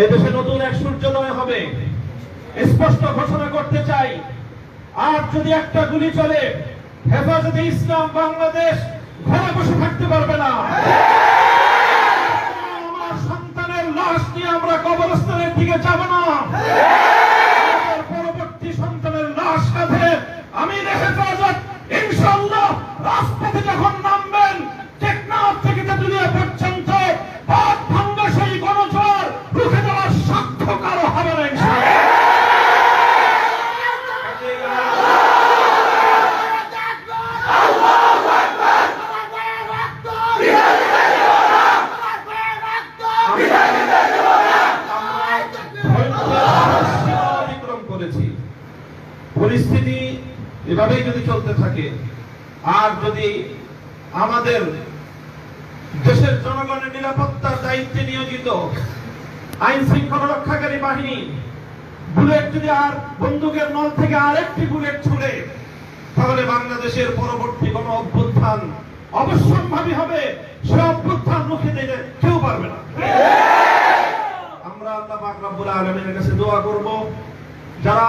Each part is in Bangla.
এদেশে নতুন এক সূর্যোদয় হবে। স্পষ্ট ঘোষণা করতে চাই আর যদি একটা গুলি চলে, হেফাজতে ইসলাম বাংলাদেশ ঘরে বসে থাকতে পারবে না। আমার সন্তানের লাশ নিয়ে আমরা কবরস্থানের দিকে যাব না। পরিস্থিতি এভাবেই যদি চলতে থাকে, আর যদি আমাদের দেশের জনগণের নিরাপত্তার দায়িত্বে নিয়োজিত আইন শৃঙ্খলা রক্ষাকারী বাহিনী, বুলেট যদি আর বন্দুকের নল থেকে আরেকটি বুলেট ছুড়ে, তাহলে বাংলাদেশের পরবর্তী কোন অভ্যুত্থান অবশ্যম্ভাবী হবে। সে অভ্যুত্থান রুখে দিতে কেউ পারবে না। আমরা আল্লাহ পাক রব্বুল আলামিনের কাছে দোয়া করব। যারা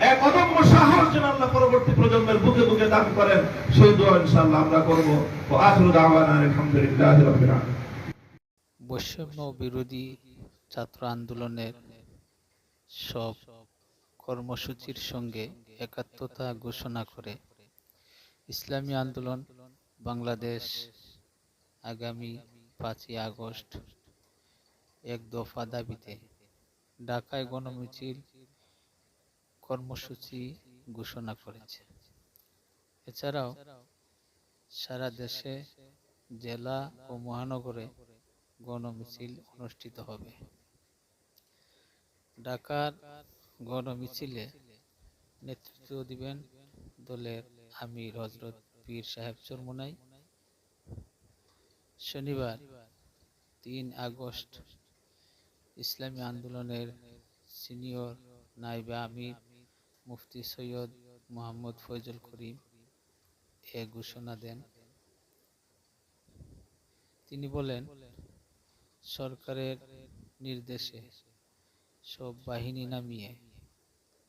এক অদম্য সাহস যেন আল্লাহ পরবর্তী প্রজন্মের বুকে বুকে দান করেন, সেই দোয়া ইনশাআল্লাহ আমরা করব। আলহামদুলিল্লাহি বৈষম্য বিরোধী ছাত্র আন্দোলনের সব কর্মসূচির সঙ্গে একাত্মতা ঘোষণা করে ইসলামী আন্দোলন বাংলাদেশ আগামী পাঁচই আগস্ট এক দফা দাবিতে ঢাকায় গণমিছিল কর্মসূচি ঘোষণা করেছে। এছাড়াও সারা দেশে, জেলা ও মহানগরে গণমিছিল অনুষ্ঠিত হবে। ঢাকার গণমিছিলে নেতৃত্ব দিবেন দলের আমির হজরত পীর সাহেব চরমুনাই। শনিবার তিন আগস্ট ইসলামী আন্দোলনের সিনিয়র নাইবা আমির মুফতি সৈয়দ মোহাম্মদ ফয়জুল করিম এ ঘোষণা দেন। তিনি বলেন, সরকারের নির্দেশে সব বাহিনী নামিয়ে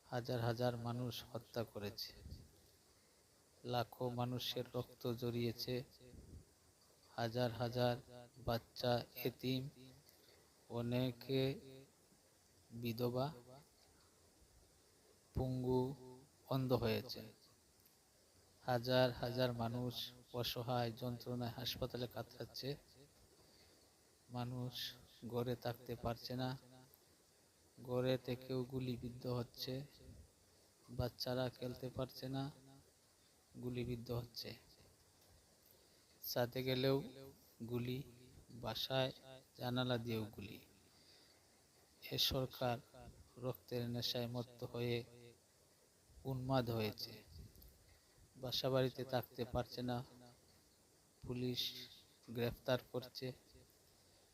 হাজার হাজার মানুষ হত্যা করেছে। লাখো মানুষের রক্ত জড়িয়েছে। হাজার হাজার বাচ্চা, এতিম, অনেকে বিধবা পঙ্গু অন্ধ হয়েছে। হাজার হাজার মানুষ অসহায়, যন্ত্রণায় হাসপাতালে কাতরাচ্ছে। মানুষ গড়ে থাকতে পারছে না। ঘরে থেকেও গুলিবিদ্ধ হচ্ছে। বাচ্চারা খেলতে পারছে না, গুলিবিদ্ধ হচ্ছে। সাথে গেলেও গুলি, বাসায় জানালা দিয়েও গুলি। এ সরকার রক্তের নেশায় মত্ত হয়ে উন্মাদ হয়েছে। বাসা বাড়িতে থাকতে পারছে না। পুলিশ গ্রেফতার করছে।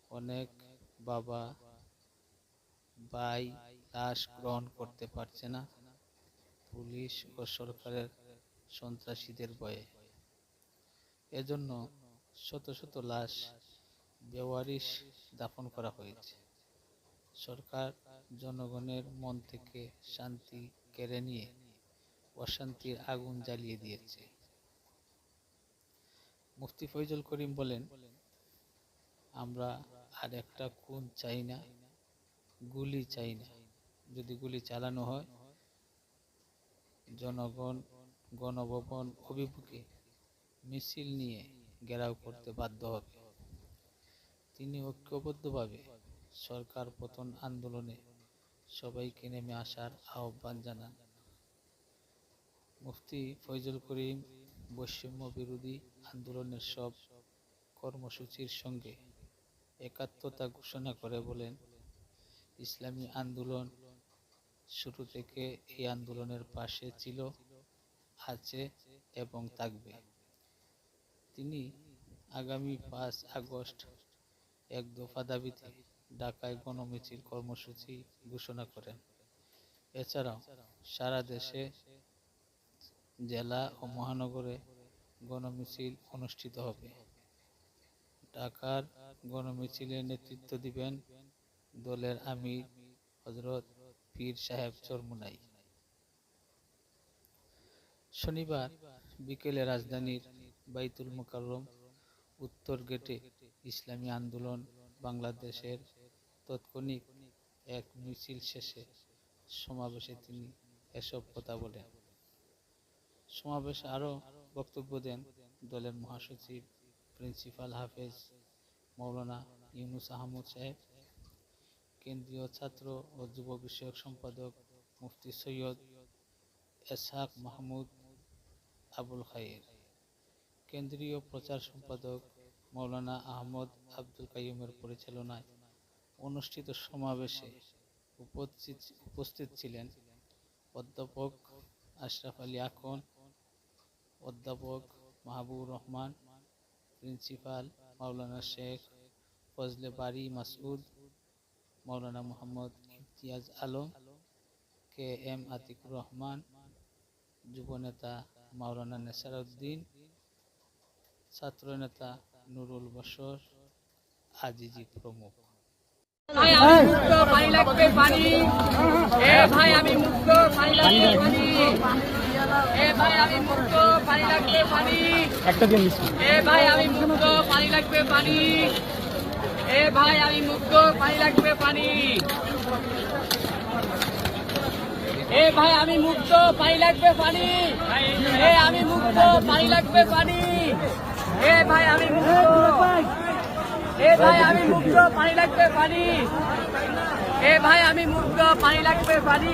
অনেক বাবা, ভাই লাশ গ্রহণ করতে পারছে না। পুলিশ ও সরকারের সন্ত্রাসীদের ভয়ে। এজন্য শত শত লাশ বেওয়ারিশ দাফন করা হয়েছে। সরকার জনগণের মন থেকে শান্তি কেড়ে নিয়ে অশান্তির আগুন জ্বালিয়ে দিয়েছে। মুফতি ফৈজুল করিম বলেন, আমরা আর একটা খুন চাই না, গুলি চাই না। যদি গুলি চালানো হয়, জনগণ, গণভবন, অভিমুখে মিছিল নিয়ে ঘেরাও করতে বাধ্য হবে। তিনি ঐক্যবদ্ধভাবে সরকার পতন আন্দোলনে সবাইকে নেমে আসার আহ্বান জানান। মুফতি ফৈজুল করিম বৈষম্য বিরোধী আন্দোলনের সব কর্মসূচির সঙ্গে একাত্মতা ঘোষণা করে বলেন, ইসলামী আন্দোলন শুরু থেকে এই আন্দোলনের পাশে ছিল, আছে এবং থাকবে। তিনি আগামী পাঁচ আগস্ট এক দফা দাবিতে ঢাকায় গণমিছিল কর্মসূচি ঘোষণা করেন। এছাড়াও সারা দেশে জেলা ও মহানগরে গণমিছিল অনুষ্ঠিত হবে। ঢাকার গণমিছিলের নেতৃত্ব দিবেন দলের আমির হজরত পীর সাহেব চরমুনাই। শনিবার বিকেলে রাজধানীর বাইতুল মোকাররম উত্তর গেটে ইসলামী আন্দোলন বাংলাদেশের তৎক্ষণিক এক মিছিল শেষে সমাবেশে তিনি এসব কথা বলেন। সমাবেশে আরও বক্তব্য দেন দলের মহাসচিব, প্রিন্সিপাল হাফেজ মৌলানা ইউনুস আহমদ সাহেব, কেন্দ্রীয় ছাত্র ও যুব বিষয়ক সম্পাদক মুফতি সৈয়দ এসহাক মাহমুদ আবুল খায়ের, কেন্দ্রীয় প্রচার সম্পাদক মৌলানা আহমদ আব্দুল কাইমের পরিচালনায় অনুষ্ঠিত সমাবেশে উপস্থিত উপস্থিত ছিলেন অধ্যাপক আশরাফ আলী আখন অধ্যাপক Mahbubur Rahman, principal Maulana Sheikh Fazle Bari Masud, Maulana Mohammad Imtiaz Alam, K M Atiqur Rahman, যুবনেতা Maulana Nesaruddin, ছাত্রনেতা নুরুল বশর, আজিজি প্রমুখ। ভাই আমি মুক্ত পানি লাগবে পানি। এ ভাই আমি মুক্ত পানি লাগবে পানি। এ ভাই আমি মুক্ত পানি লাগবে পানি। একটা জিনিস এ ভাই আমি মুক্ত পানি লাগবে পানি। এ ভাই আমি মুক্ত পানি লাগবে পানি। এ ভাই আমি মুক্ত পানি লাগবে পানি। এ আমি মুক্ত পানি লাগবে পানি। এ ভাই আমি মুক্ত। এ ভাই আমি মুক্ত পানি লাগবে পানি। এ ভাই আমি মুক্ত পানি লাগবে পানি।